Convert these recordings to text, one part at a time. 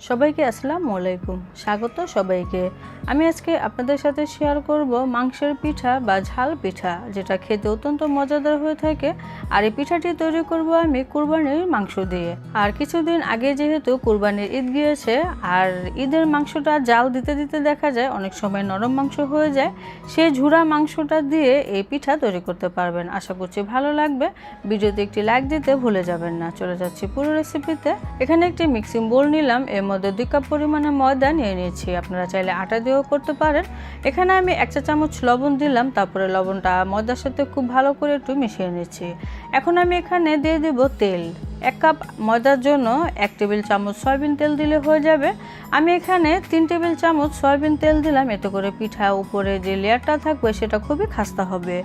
সবাইকে আসসালামু আলাইকুম। স্বাগত সবাইকে। আমি আজকে আপনাদের সাথে শেয়ার করব মাংসের পিঠা বা ঝাল পিঠা, যেটা খেতে অত্যন্ত মজাদার হয়ে থাকে। আর এই পিঠাটি তৈরি করব আমি কুরবানির মাংস দিয়ে। আর কিছুদিন আগে যেহেতু কুরবানির ঈদ গিয়েছে, আর ঈদের মাংসটা জাল দিতে দিতে দেখা যায়, অনেক সময় নরম মাংস হয়ে যায় সেই ঝুরা মাংসটা দিয়ে এই পিঠা তৈরি করতে পারবেন। আশা করছি ভালো লাগবে। ভিডিওতে একটি লাইক দিতে ভুলে যাবেন না। চলে যাচ্ছি পুরো রেসিপিতে এখানে একটি মিক্সিং বোল নিলাম। এর মধ্যে দুই কাপ পরিমাণে ময়দা নিয়ে নিয়েছি। আপনারা চাইলে আটা দিয়েও করতে পারেন। এখানে আমি এক চা চামচ লবণ দিলাম, তারপরে লবণটা ময়দার সাথে খুব ভালো করে একটু মিশিয়ে নিচ্ছি। এখন আমি এখানে দিয়ে দেব তেল। এক কাপ ময়দার জন্য এক টেবিল চামচ সয়াবিন তেল দিলে হয়ে যাবে। আমি এখানে তিন টেবিল চামচ সয়াবিন তেল দিলাম, এতে করে পিঠা উপরে যে লেয়ারটা থাকবে সেটা খুবই খাস্তা হবে।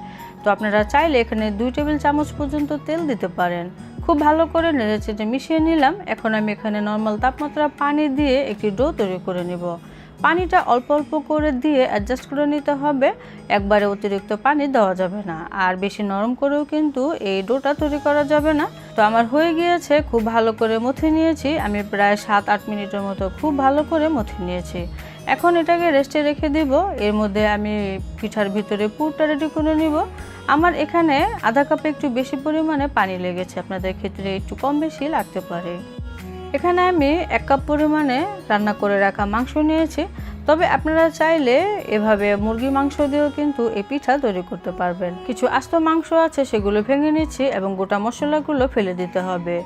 তো আপনারা চাইলে এখানে দুই টেবিল চামচ পর্যন্ত তেল দিতে পারেন। খুব ভালো করে নেড়েচেড়ে মিশিয়ে নিলাম। এখন আমি এখানে নর্মাল তাপমাত্রা পানি দিয়ে একটি ডো তৈরি করে নিব। পানিটা অল্প অল্প করে দিয়ে অ্যাডজাস্ট করে নিতে হবে। একবারে অতিরিক্ত পানি দেওয়া যাবে না। আর বেশি নরম করেও কিন্তু এই ডোটা তৈরি করা যাবে না। তো আমার হয়ে গিয়েছে, খুব ভালো করে মথে নিয়েছি। আমি প্রায় সাত আট মিনিটের মতো খুব ভালো করে মথে নিয়েছি। এখন এটাকে রেস্টে রেখে দিব। এর মধ্যে আমি পিঠার ভিতরে পুরটা রেডি করে নিব। আমার এখানে আধা কাপে একটু বেশি পরিমাণে পানি লেগেছে। আপনাদের ক্ষেত্রে একটু কম বেশি লাগতে পারে। এখানে আমি এক কাপ পরিমাণে রান্না করে রাখা মাংস নিয়েছি। তবে আপনারা চাইলে এভাবে মুরগি মাংস দিয়েও কিন্তু এই পিঠা তৈরি করতে পারবেন। কিছু আস্ত মাংস আছে, সেগুলো ভেঙে নিচ্ছি এবং গোটা মশলাগুলো ফেলে দিতে হবে।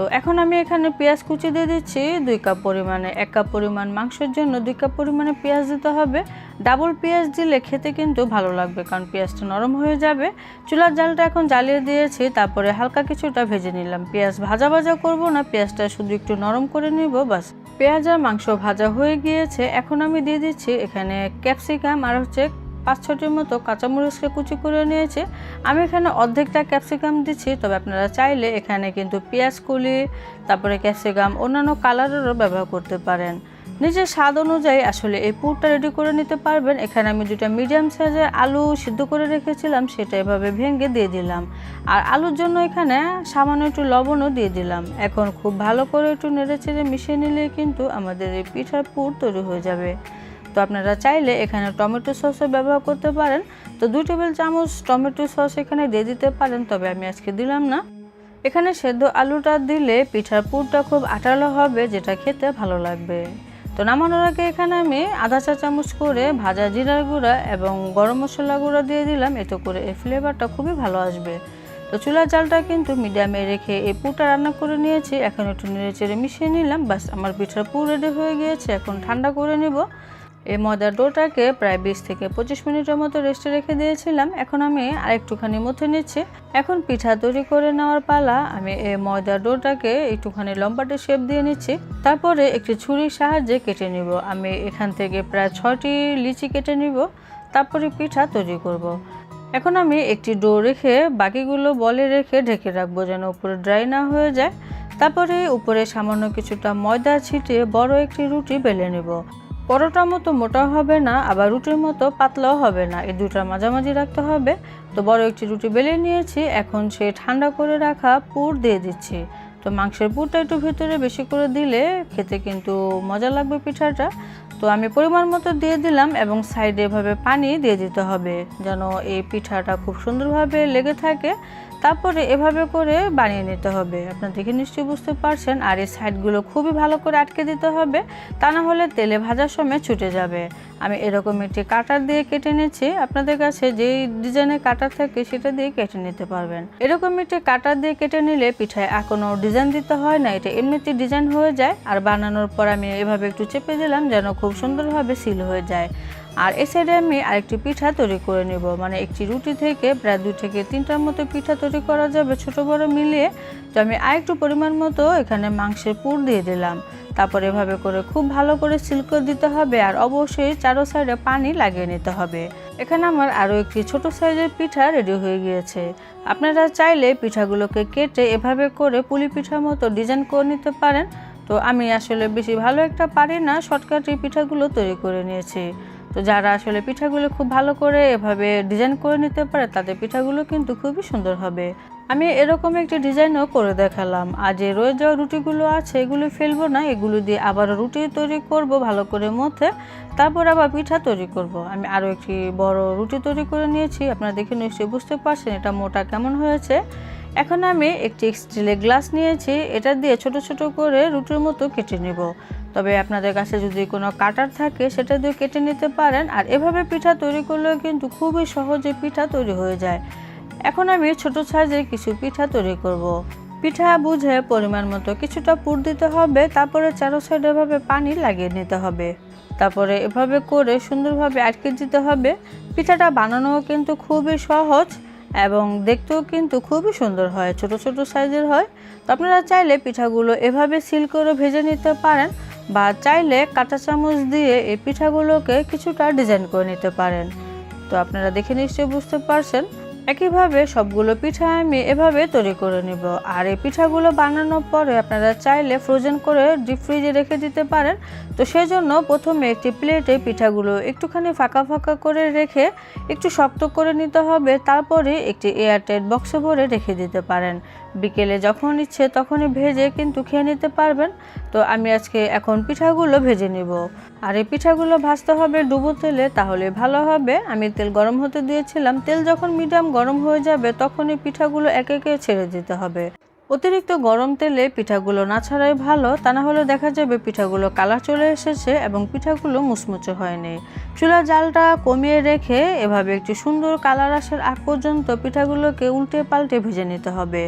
তো এখন আমি এখানে পেঁয়াজ কুচি দিয়ে দিচ্ছি, দুই কাপ পরিমাণে, এক কাপ পরিমাণ মাংসের জন্য দুই কাপ পরিমাণে পেঁয়াজ দিতে হবে। ডাবল পেঁয়াজ দিলে খেতে কিন্তু ভালো লাগবে কারণ পেঁয়াজটা নরম হয়ে যাবে। চুলার জালটা এখন জ্বালিয়ে দিয়েছি, তারপরে হালকা কিছুটা ভেজে নিলাম। পেঁয়াজ ভাজা ভাজা করব না, পেঁয়াজটা শুধু একটু নরম করে নিব, বাস। পেঁয়াজ আর মাংস ভাজা হয়ে গিয়েছে, এখন আমি দিয়ে দিচ্ছি এখানে ক্যাপসিকাম আর হচ্ছে পাঁচ ছটির মতো কাঁচামরিচকে কুচি করে নিয়েছে। আমি এখানে অর্ধেকটা ক্যাপসিকাম দিচ্ছি, তবে আপনারা চাইলে এখানে কিন্তু পেঁয়াজ কুলি, তারপরে ক্যাপসিকাম, অন্যান্য কালারেরও ব্যবহার করতে পারেন। নিজের স্বাদ অনুযায়ী আসলে এই পুরটা রেডি করে নিতে পারবেন। এখানে আমি দুটা মিডিয়াম সাইজের আলু সিদ্ধ করে রেখেছিলাম, সেটা এভাবে ভেঙে দিয়ে দিলাম। আর আলুর জন্য এখানে সামান্য একটু লবণও দিয়ে দিলাম। এখন খুব ভালো করে একটু নেড়ে চেড়ে মিশিয়ে নিলে কিন্তু আমাদের এই পিঠার পুর তৈরি হয়ে যাবে। তো আপনারা চাইলে এখানে টমেটো সসও ব্যবহার করতে পারেন। তো দুই টেবিল চামচ টমেটো সস এখানে দিয়ে দিতে পারেন, তবে আমি আজকে দিলাম না। এখানে সেদ্ধ আলুটা দিলে পিঠার পুরটা খুব আঠালো হবে, যেটা খেতে ভালো লাগবে। তো নামানোর আগে এখানে আমি আধা চা চামচ করে ভাজা জিরার গুঁড়া এবং গরম মশলা গুঁড়া দিয়ে দিলাম, এতে করে এই ফ্লেভারটা খুবই ভালো আসবে। তো চুলার জালটা কিন্তু মিডিয়ামে রেখে এই পুরটা রান্না করে নিয়েছি, এখন একটু নেড়ে চেড়ে মিশিয়ে নিলাম বাস আমার পিঠার পুর রেডি হয়ে গিয়েছে, এখন ঠান্ডা করে নিব। এই ময়দার ডোটাকে প্রায় বিশ থেকে পঁচিশ মিনিটের মতো রেস্টে রেখে দিয়েছিলাম। এখন আমি আরেকটুখানি মথে নিচ্ছি। এখন পিঠা তৈরি করে নেওয়ার পালা আমি এই ময়দার ডোটাকে একটুখানি লম্বাটে শেপ দিয়ে নিচ্ছি। তারপরে একটি ছুরির সাহায্যে কেটে নিব। আমি এখান থেকে প্রায় ছয়টি লিচি কেটে নিব। তারপরে পিঠা তৈরি করব। এখন আমি একটি ডো রেখে বাকিগুলো বলে রেখে ঢেকে রাখব যেন উপরে ড্রাই না হয়ে যায়। তারপরে উপরে সামান্য কিছুটা ময়দা ছিটিয়ে বড় একটি রুটি বেলে নেব। পরোটার মতো মোটা হবে না, আবার রুটির মতো পাতলাও হবে না। এই দুটার মাঝামাঝি রাখতে হবে। তো বড় একটি রুটি বেলে নিয়েছি, এখন সে ঠান্ডা করে রাখা পুর দিয়ে দিচ্ছি। তো মাংসের পুরটা একটু ভিতরে বেশি করে দিলে খেতে কিন্তু মজা লাগবে পিঠাটা। তো আমি পরিমাণ মতো দিয়ে দিলাম এবং সাইডে এভাবে পানি দিয়ে দিতে হবে, যেন এই পিঠাটা খুব সুন্দরভাবে লেগে থাকে। তারপরে এভাবে করে বানিয়ে নিতে হবে। আপনার দেখে নিশ্চয়ই বুঝতে পারছেন, আর এই সাইডগুলো খুবই ভালো করে আটকে দিতে হবে, তা না হলে তেলে ভাজার সময় ছুটে যাবে। আমি এরকম একটি কাটার দিয়ে কেটে নিচ্ছি আপনাদের কাছে যেই ডিজাইনের কাটার থাকে সেটা দিয়ে কেটে নিতে পারবেন। এরকম একটি কাটার দিয়ে কেটে নিলে পিঠায় কোনো ডিজাইন দিতে হয় না, এটা এমনিতে ডিজাইন হয়ে যায়, আর বানানোর পর আমি এভাবে একটু চেপে দিলাম যেন খুব সুন্দরভাবে সিল হয়ে যায়। আর এ সাইডে আমি আরেকটি পিঠা তৈরি করে নেব। মানে একটি রুটি থেকে প্রায় দু থেকে তিনটার মতো পিঠা তৈরি করা যাবে ছোট বড় মিলিয়ে। তো আমি আরেকটু পরিমাণ মতো এখানে মাংসের পুর দিয়ে দিলাম। তারপর এভাবে করে খুব ভালো করে সিল করে দিতে হবে আর অবশ্যই চারো সাইডে পানি লাগিয়ে নিতে হবে। এখানে আমার আরও একটি ছোট সাইজের পিঠা রেডি হয়ে গিয়েছে। আপনারা চাইলে পিঠাগুলোকে কেটে এভাবে করে পুলি পিঠার মতো ডিজাইন করে নিতে পারেন। তো আমি আসলে বেশি ভালো একটা পারি না শর্টকাট এই পিঠাগুলো তৈরি করে নিয়েছি। তো যারা আসলে পিঠাগুলো খুব ভালো করে এভাবে ডিজাইন করে নিতে পারে, তাদের পিঠাগুলো কিন্তু খুবই সুন্দর হবে। আমি এরকম একটি ডিজাইনও করে দেখালাম। আর যে রয়ে যাওয়া রুটিগুলো আছে, এগুলো ফেলব না, এগুলো দিয়ে আবার রুটি তৈরি করব ভালো করে মধ্যে তারপর আবার পিঠা তৈরি করব। আমি আরও একটি বড় রুটি তৈরি করে নিয়েছি, আপনারা দেখে নিশ্চয়ই বুঝতে পারছেন এটা মোটা কেমন হয়েছে। এখন আমি একটি স্টিলের গ্লাস নিয়েছি, এটা দিয়ে ছোট ছোট করে রুটির মতো কেটে নিব। তবে আপনাদের কাছে যদি কোনো কাটার থাকে, সেটা দিয়ে কেটে নিতে পারেন। আর এভাবে পিঠা তৈরি করলেও কিন্তু খুবই সহজে পিঠা তৈরি হয়ে যায়। এখন আমি ছোট সাইজের কিছু পিঠা তৈরি করব। পিঠা বুঝে পরিমাণ মতো কিছুটা পুর দিতে হবে, তারপরে চারো সাইড এভাবে পানি লাগিয়ে নিতে হবে। তারপরে এভাবে করে সুন্দরভাবে আটকে দিতে হবে। পিঠাটা বানানোও কিন্তু খুবই সহজ এবং দেখতেও কিন্তু খুবই সুন্দর হয়, ছোট ছোট সাইজের হয়। তো আপনারা চাইলে পিঠাগুলো এভাবে সিল করে ভেজে নিতে পারেন। বা চাইলে কাঁচা চামচ দিয়ে এই পিঠাগুলোকে কিছুটা ডিজাইন করে নিতে পারেন। তো আপনারা দেখে নিশ্চয়ই বুঝতে পারছেন, একইভাবে সবগুলো পিঠা আমি এভাবে তৈরি করে নিব। আর এই পিঠাগুলো বানানোর পরে আপনারা চাইলে ফ্রোজেন করে ডিপ ফ্রিজে রেখে দিতে পারেন। তো সেই জন্য প্রথমে একটি প্লেটে পিঠাগুলো একটুখানি ফাঁকা ফাঁকা করে রেখে একটু শক্ত করে নিতে হবে। তারপরে একটি এয়ারটাইট বক্সে ভরে রেখে দিতে পারেন। বিকেলে যখন ইচ্ছে তখনই ভেজে কিন্তু খেয়ে নিতে পারবেন। তো আমি আজকে এখন পিঠাগুলো ভেজে নিব। আর এই পিঠাগুলো ভাজতে হবে ডুবো তেলে, তাহলে ভালো হবে। আমি তেল গরম হতে দিয়েছিলাম। তেল যখন মিডিয়াম গরম হয়ে যাবে, তখনই পিঠাগুলো একে একে ছেড়ে দিতে হবে। অতিরিক্ত গরম তেলে পিঠাগুলো না ছাড়াই ভালো, তা না হলে দেখা যাবে পিঠাগুলো কালার চলে এসেছে এবং পিঠাগুলো মুচমুচে হয়নি। চুলা জালটা কমিয়ে রেখে এভাবে একটি সুন্দর কালার আসার আগ পর্যন্ত পিঠাগুলোকে উল্টে পাল্টে ভেজে নিতে হবে।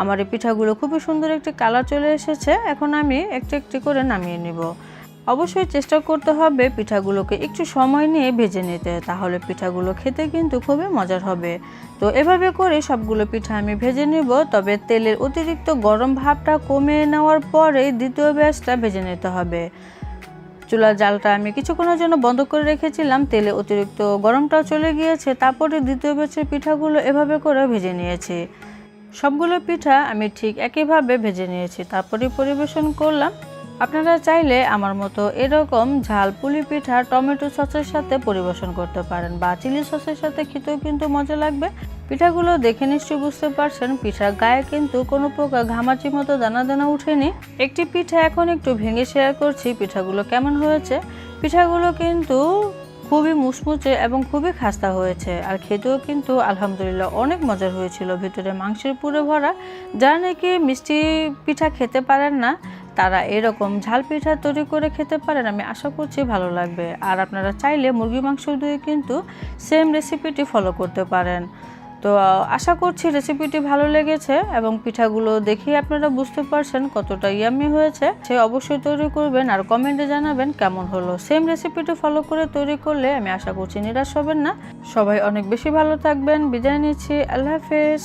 আমার এই পিঠাগুলো খুবই সুন্দর একটি কালার চলে এসেছে, এখন আমি একটি একটি করে নামিয়ে নিব। অবশ্যই চেষ্টা করতে হবে পিঠাগুলোকে একটু সময় নিয়ে ভেজে নিতে, তাহলে পিঠাগুলো খেতে কিন্তু খুবই মজার হবে। তো এভাবে করে সবগুলো পিঠা আমি ভেজে নিব, তবে তেলের অতিরিক্ত গরম ভাবটা কমিয়ে নেওয়ার পরে দ্বিতীয় ব্যাচটা ভেজে নিতে হবে। চুলার জালটা আমি কিছুক্ষণের জন্য বন্ধ করে রেখেছিলাম, তেলে অতিরিক্ত গরমটাও চলে গিয়েছে, তারপরে দ্বিতীয় ব্যাচের পিঠাগুলো এভাবে করে ভেজে নিয়েছি। সবগুলো পিঠা আমি ঠিক একইভাবে ভেজে নিয়েছি তারপরে পরিবেশন করলাম। আপনারা চাইলে আমার মতো এরকম ঝাল পুলি পিঠা টমেটো সসের সাথে পরিবেশন করতে পারেন বা চিলি সসের সাথে খেতেও কিন্তু মজা লাগবে। পিঠাগুলো দেখে নিশ্চয়ই বুঝতে পারছেন, পিঠার গায়ে কিন্তু কোনো প্রকার ঘামাচি মতো দানা দানা উঠেনি। একটি পিঠা এখন একটু ভেঙে শেয়ার করছি, পিঠাগুলো কেমন হয়েছে? পিঠাগুলো কিন্তু খুবই মুচমুচে এবং খুবই খাস্তা হয়েছে আর খেতেও কিন্তু আলহামদুলিল্লাহ অনেক মজার হয়েছিল। ভিতরে মাংসের পুরে ভরা, যারা নাকি মিষ্টি পিঠা খেতে পারেন না তারা এরকম ঝাল পিঠা তৈরি করে খেতে পারেন, আমি আশা করছি ভালো লাগবে। আর আপনারা চাইলে মুরগি মাংস দিয়ে কিন্তু সেম রেসিপিটি ফলো করতে পারেন। তো আশা করছি রেসিপিটি ভালো লেগেছে এবং পিঠাগুলো দেখে আপনারা বুঝতে পারছেন কতটা ইয়ামি হয়েছে। সে অবশ্যই তৈরি করবেন আর কমেন্টে জানাবেন কেমন হলো। সেম রেসিপিটি ফলো করে তৈরি করলে আমি আশা করছি নিরাশ হবেন না। সবাই অনেক বেশি ভালো থাকবেন। বিদায় নিচ্ছি। আল্লাহ হাফেজ।